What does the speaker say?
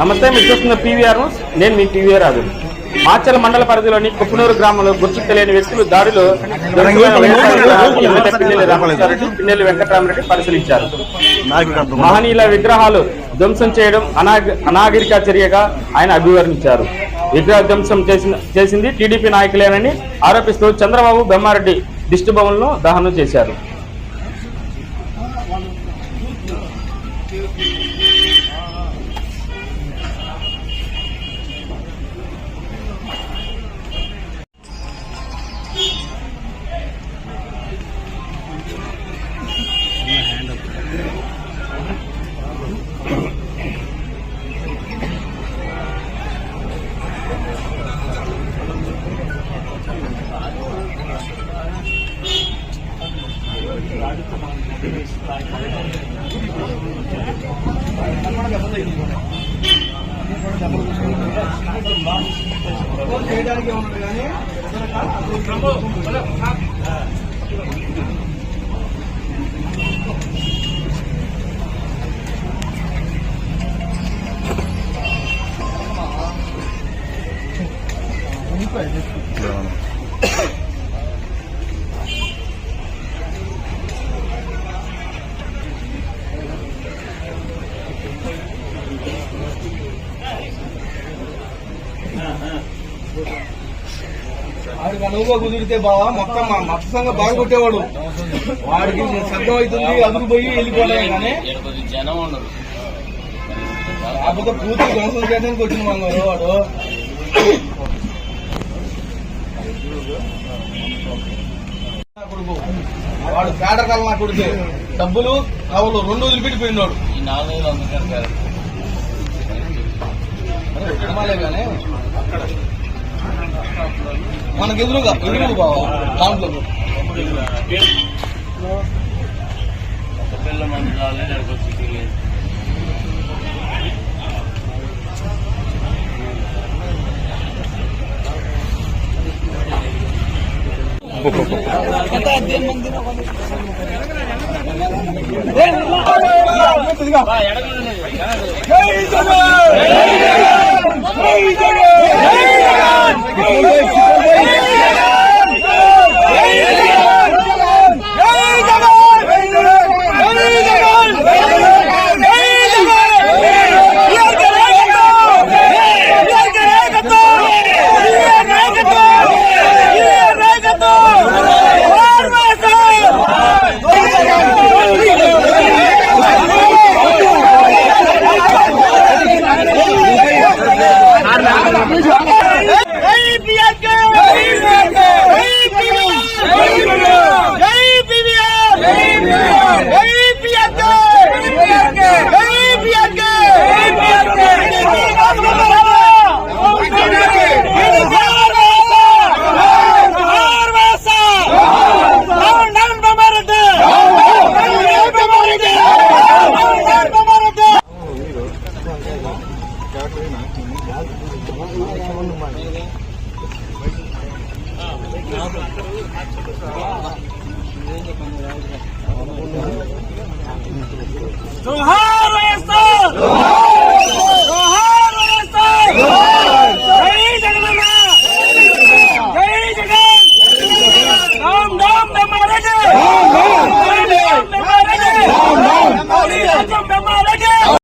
నమస్తే మీరు చూస్తున్న పీవీఆర్ నేను మీ పీవీఆర్ రాజు. మాచల మండల పరిధిలోని కుప్పనూరు గ్రామంలో గుర్తు తెలియని వ్యక్తులు దాడిలో పిన్నెల్లి వెంకటరామరెడ్డి పరిశీలించారు. మహనీయుల విగ్రహాలు ధ్వంసం చేయడం అనాగ అనాగరిక చర్యగా ఆయన అభివర్ణించారు. విగ్రహ ధ్వంసం చేసింది టీడీపీ నాయకులేనని ఆరోపిస్తూ చంద్రబాబు బెమ్మారెడ్డి దిష్టి భవన్లో దహనం చేశారు. వాడికి అనువుగా కుదిరితే బావా మొత్తం మా మొత్తంగా బాగా కొట్టేవాడు. వాడికి శబ్దం అవుతుంది అదురు పోయి వెళ్ళిపోవడమే కానీ. కాకపోతే పూర్తి ధ్వంసం చేయడానికి వచ్చిన వాళ్ళు వాడు. వాడు పేడకాల నా కొడుకే డబ్బులు కవలు రెండు వదిలిపెట్టిపోయినాడు. ఈ నాలుగు వేలు అందుకని కానీ? మనకి ఎదురుగా ఎదురు బావా దాంట్లో ఒక 정하로 했어!